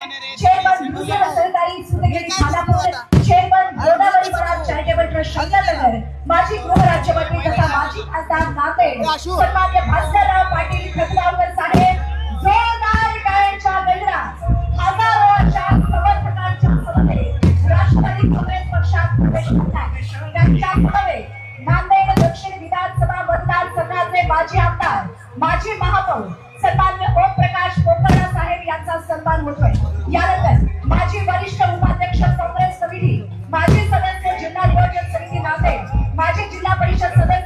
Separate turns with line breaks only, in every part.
Chairman Bhushan सहकारी सुतगिरी Khanapur chairman Godavari charitable trust Shankarnagar माजी तथा माजी खासदार नांदेड सन्मान्य भास्करराव पाटील खतगावकर साहेब जोरदार गजरात समर्थकांच्या राष्ट्रवादी काँग्रेस पक्षात प्रवेश करतात. त्यांच्या नांदेड दक्षिण विधानसभा मतदारसंघाचे माजी आमदार माजी महापौर सन्मान्य ओमप्रकाश कोकर्णा यांचा सन्मान होतोय. यानंतर माजी वरिष्ठ उपाध्यक्ष काँग्रेस समिती माजी सदस्य जिल्हा नियोजन समिती नांदेड माजी जिल्हा परिषद सदस्य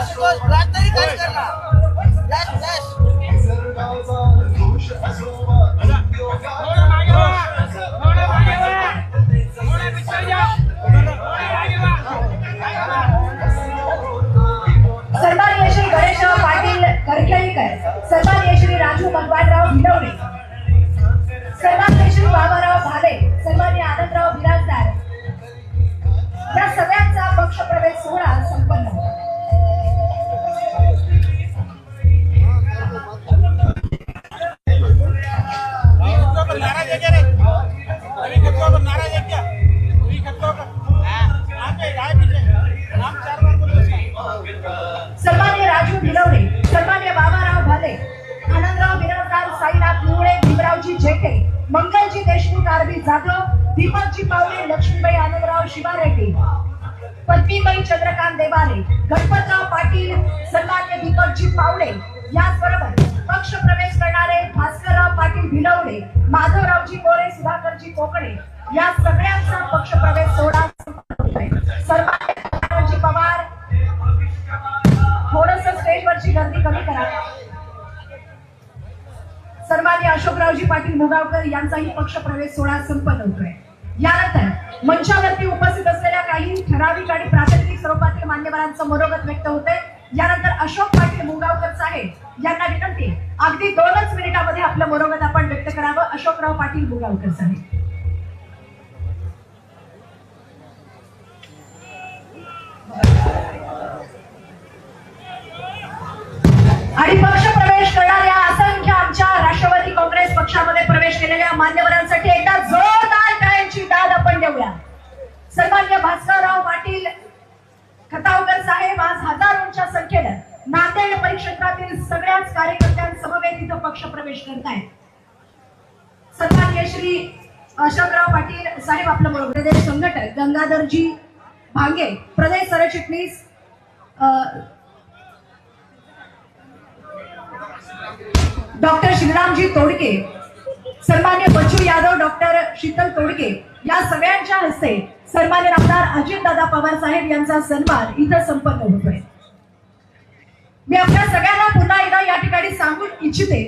आशुतोष,
दीपकजी पावले लक्ष्मीबाई आनंदराव शिवारेटे पद्मीबाई चंद्रकांत देवारे गणपतराव पाटील सन्मान्य दीपकजी पावले. याचबरोबर पक्ष प्रवेश करणारे भास्करराव पाटील भिलवणे माधवरावजी मोरे सुधाकरजी कोकणे या सगळ्यांचा पक्ष प्रवेश सोहळा संपन्न होतोय. सन्मान्य पवार थोडस स्टेजवरची गर्दी कमी करा. सन्मान्य अशोकरावजी पाटील मुगावकर यांचाही पक्ष प्रवेश सोहळा संपन्न होतोय. यानंतर मंचावरती उपस्थित असलेल्या काही ठराविक आणि प्रातिनिधिक स्वरूपातील मान्यवरांचं मनोगत व्यक्त होते यानंतर अशोक पाटील मुगावकर साहेब यांना विनंती अगदी दोनच मिनिटामध्ये आपलं मनोगत आपण व्यक्त करावं. अशोकराव पाटील मुगावकर साहेब. आणि पक्ष प्रवेश करणाऱ्या असंख्य आमच्या राष्ट्रवादी काँग्रेस पक्षामध्ये प्रवेश केलेल्या मान्यवरांसाठी एकदा प्रवेश करतायत सन्मान्य श्री अशोकराव पाटील साहेब आपलं बरोबर प्रदेश संघटक गंगाधरजी भांगे. प्रदेश सरचिटणीस डॉक्टर शिवरामजी तोडके. सन्मान्य बच्चू यादव डॉक्टर शीतल तोडके. या सगळ्यांच्या हस्ते सन्मान्य आमदार अजितदादा पवार साहेब यांचा सन्मान इथं संपन्न होतोय. मी आपल्या सगळ्यांना पुन्हा एकदा या ठिकाणी सांगू इच्छिते.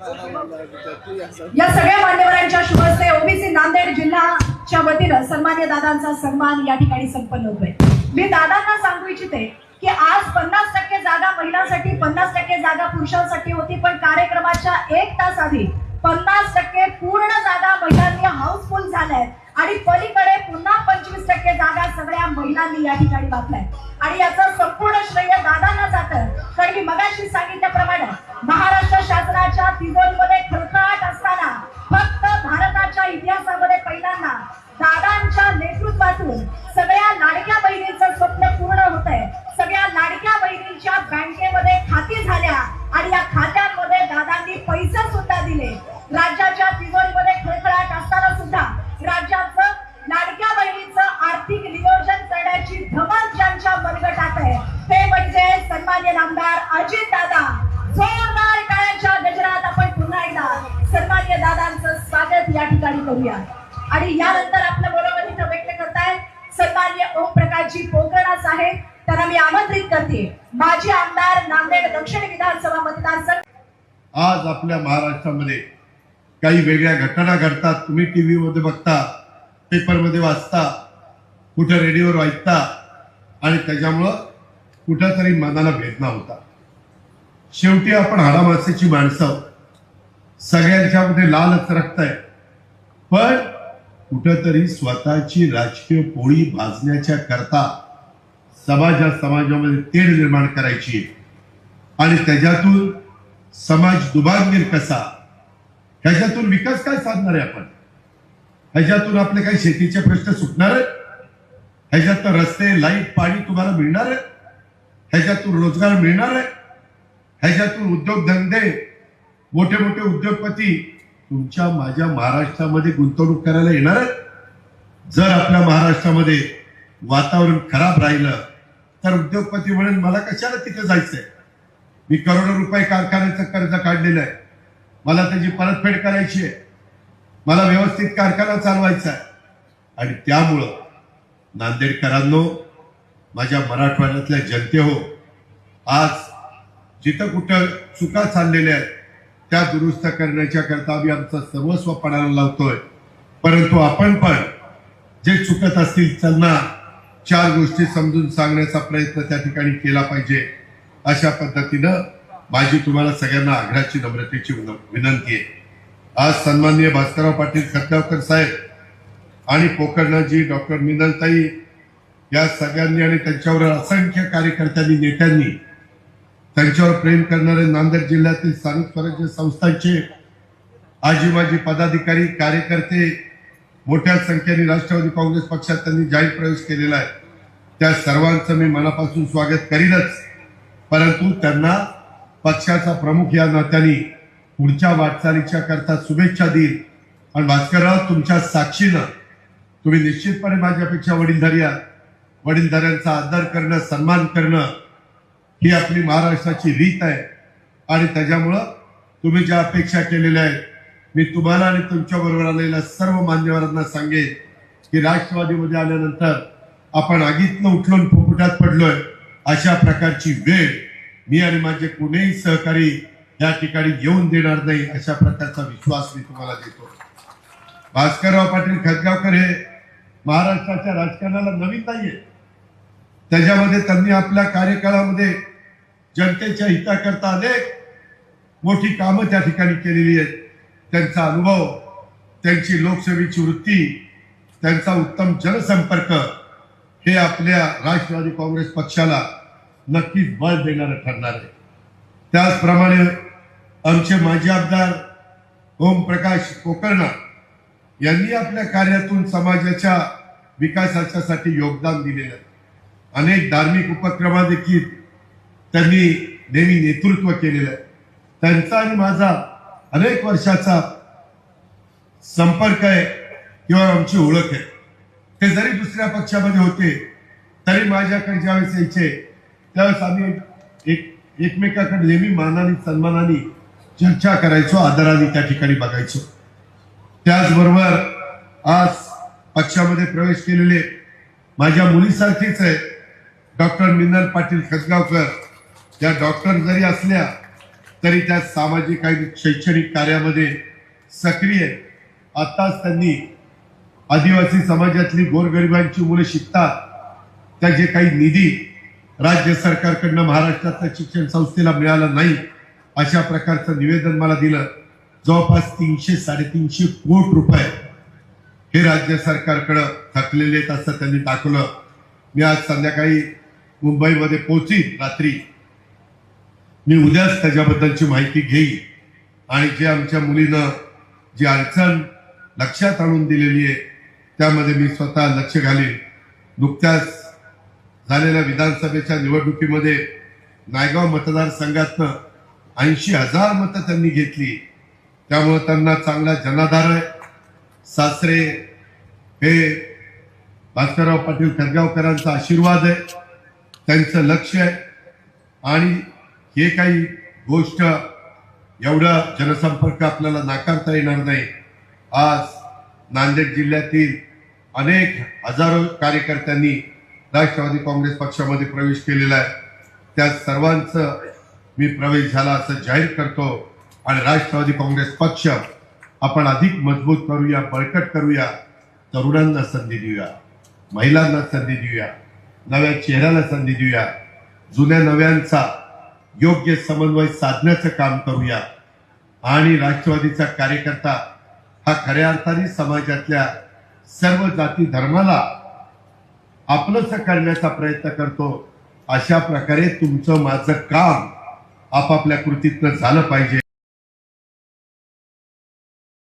या सगळ्या मान्यवरांच्या शुभ हस्ते ओबीसी नांदेड जिल्हाच्या वतीनं सन्मान्य दादांचा सन्मान या ठिकाणी संपन्न होतोय. मी दादांना सांगू इच्छिते की आज पन्नास टक्के जागा महिलांसाठी पन्नास टक्के जागा पुरुषांसाठी होती पण कार्यक्रमाच्या एक तास आधी पन्नास टक्के पूर्ण जागा महिलांनी हाऊसफुल झाल्यात. आणि पलीकडे पुन्हा पंचवीस टक्के जागा सगळ्या महिलांनी या ठिकाणी बांधलाय आणि याचं संपूर्ण श्रेय दादांना जातं. कारण मी मगाशी सांगितल्याप्रमाणे महाराष्ट्र शासनाच्या तिजोरीमध्ये खळखळाट असताना फक्त भारताच्या इतिहासामध्ये पहिल्यांदा दादांच्या नेतृत्वातून सगळ्या लाडक्या बहिणींचं स्वप्न पूर्ण होत आहे सगळ्या लाडक्या बहिणींच्या बँकेमध्ये खाती झाल्या आणि या खात्यांमध्ये दादांनी पैसे सुद्धा दिले. राज्याच्या करूया. आणि यानंतर आपलं बरोबर इथं व्यक्त करताय. सन्मान्य ओमप्रकाशजी पोकरणा साहेब त्यांना मी आमंत्रित करते. माजी आमदार नांदेड दक्षिण विधानसभा मतदारसंघ
आज आपल्या महाराष्ट्रामध्ये काही वेगळ्या घटना घडतात. तुम्ही टी व्हीमध्ये बघता पेपरमध्ये वाचता कुठं रेडिओवर ऐकता आणि त्याच्यामुळं कुठंतरी मनाला भेदना होता. शेवटी आपण हाडामासेची माणसं. सगळ्यांच्यामध्ये लालच रक्त आहे. पण कुठंतरी स्वतःची राजकीय पोळी भाजण्याच्या करता समाजा समाजामध्ये तेढ निर्माण करायची आहे. आणि त्याच्यातून समाज दुभागीर कसा? ह्याच्यातून विकास काय साधणार आहे आपण? ह्याच्यातून आपले काही शेतीचे प्रश्न सुटणार? आहेत ह्याच्यात रस्ते लाइट पाणी तुम्हाला मिळणार? आहे ह्याच्यातून रोजगार मिळणार? आहे ह्याच्यातून उद्योगधंदे मोठे मोठे उद्योगपती तुमच्या माझ्या महाराष्ट्रामध्ये गुंतवणूक करायला येणार आहेत जर आपल्या महाराष्ट्रामध्ये वातावरण खराब राहिलं तर उद्योगपती म्हणेल मला कशाला तिथे जायचंय? मी करोडो रुपये कारखान्याचं कर्ज काढलेलं आहे. मला त्याची परतफेड करायची आहे. मला व्यवस्थित कारखाना चालवायचा आहे. आणि त्यामुळं नांदेडकरांनो माझ्या मराठवाड्यातल्या जनते हो आज जिथं कुठं चुका चाललेल्या आहेत त्या दुरुस्त करण्याच्या करता आम्ही आमचं सर्वस्व पणाला लावतोय. परंतु आपण पण जे चुकत असतील त्यांना चार गोष्टी समजून सांगण्याचा प्रयत्न त्या ठिकाणी केला पाहिजे. अशा पद्धतीनं माझी तुम्हाला सगळ्यांना आग्रहाची नम्रतेची विनंती आहे. आज सन्माननीय भास्करराव पाटील खतगावकर साहेब आणि पोकर्णाजी डॉक्टर मिनलताई या सगळ्यांनी आणि त्यांच्यावर असंख्य कार्यकर्त्यांनी नेत्यांनी त्यांच्यावर प्रेम करणारे नांदेड जिल्ह्यातील स्थानिक स्वराज्य संस्थांचे आजी माजी पदाधिकारी कार्यकर्ते मोठ्या संख्येने राष्ट्रवादी काँग्रेस पक्षात त्यांनी जाहीर प्रवेश केलेला आहे. त्या सर्वांचं मी मनापासून स्वागत करीनच. परंतु त्यांना पक्षाचा प्रमुख या नात्याने पुढच्या वाटचालीच्या करता शुभेच्छा देईल आणि भास्करराव तुमच्या साक्षीनं तुम्ही निश्चितपणे माझ्यापेक्षा वडीलधारी आहात. वडीलधाऱ्यांचा आदर करणं सन्मान करणं ही आपली महाराष्ट्राची रीत आहे. आणि त्याच्यामुळं तुम्ही ज्या अपेक्षा केलेल्या आहेत मी तुम्हाला आणि तुमच्या बरोबर आलेल्या सर्व मान्यवरांना सांगेन की राष्ट्रवादीमध्ये आल्यानंतर आपण आगीतनं उठलून फुफुटात पडलोय अशा प्रकारची वेळ मी आणि माझे कुणीही सहकारी या ठिकाणी येऊन देणार नाही अशा प्रकारचा विश्वास मी तुम्हाला देतो. भास्करराव पाटील खतगावकर हे महाराष्ट्राच्या राजकारणाला नवीन नाहीये. त्याच्यामध्ये त्यांनी आपल्या कार्यकाळामध्ये जनतेच्या हिताकरता अनेक मोठी कामं त्या ठिकाणी केलेली आहेत. त्यांचा अनुभव त्यांची लोकसेवेची वृत्ती त्यांचा उत्तम जनसंपर्क हे आपल्या राष्ट्रवादी काँग्रेस पक्षाला नक्कीच बळ देणारं ठरणार आहे. त्याचप्रमाणे आमचे माजी आमदार ओमप्रकाश कोकर्णा यांनी आपल्या कार्यातून समाजाच्या विकासाच्यासाठी योगदान दिलेलं आहे. अनेक धार्मिक उपक्रमा देखील त्यांनी नेहमी नेतृत्व केलेलं आहे. त्यांचा आणि माझा अनेक वर्षाचा संपर्क आहे किंवा आमची ओळख आहे. ते जरी दुसऱ्या पक्षामध्ये होते तरी माझ्याकडे ज्यावेळेस यायचे त्यावेळेस आम्ही एक एकमेकाकडे नेहमी मानाने सन्मानाने चर्चा करायचो आदराने त्या ठिकाणी बघायचो. त्याचबरोबर आज पक्षामध्ये प्रवेश केलेले माझ्या मुलीसारखीच आहे डॉक्टर मिनल पाटील खसगावकर. त्या डॉक्टर जरी असल्या तरी त्या सामाजिक आणि शैक्षणिक कार्यामध्ये सक्रिय आत्ताच आताच त्यांनी आदिवासी समाजातली गोरगरिबांची मुलं शिकतात. त्या जे काही निधी राज्य सरकारकडनं महाराष्ट्रातल्या शिक्षण संस्थेला मिळाला नाही अशा प्रकारचं निवेदन मला दिलं. जवळपास तीनशे साडेतीनशे कोट रुपये हे राज्य सरकारकडं थकलेले आहेत असं त्यांनी दाखवलं. मी आज संध्याकाळी मुंबईमध्ये पोहोचीन रात्री. मी उद्याच त्याच्याबद्दलची माहिती घेईन. आणि जे आमच्या मुलीनं जी अडचण लक्षात आणून दिलेली आहे त्यामध्ये मी स्वतः लक्ष घालीन. नुकत्याच झालेल्या विधानसभेच्या निवडणुकीमध्ये नायगाव मतदारसंघातनं ऐंशी हजार मतं त्यांनी घेतली. त्यामुळं त्यांना चांगला जनाधार आहे. सासरे हे भास्करराव पाटील खदगावकरांचा आशीर्वाद आहे. त्यांचं लक्ष आहे. आणि हे काही गोष्ट एवढं जनसंपर्क आपल्याला नाकारता येणार नाही. आज नांदेड जिल्ह्यातील अनेक हजारो कार्यकर्त्यांनी राष्ट्रवादी काँग्रेस पक्षामध्ये प्रवेश केलेला आहे. त्या सर्वांचं मी प्रवेश झाला असं जाहीर करतो आणि राष्ट्रवादी काँग्रेस पक्ष आपण अधिक मजबूत करूया बळकट करूया तरुणांना संधी देऊया महिलांना संधी देऊया नव्या चेहऱ्याला संधी देऊया जुन्या नव्यांचा योग्य समन्वय साधण्याचं काम करूया. आणि राष्ट्रवादीचा कार्यकर्ता हा खऱ्या अर्थाने समाजातल्या सर्व जाती धर्माला आपलंसं करण्याचा प्रयत्न करतो अशा प्रकारे तुमचं माझं काम आपापल्या कृतीतनं झालं पाहिजे.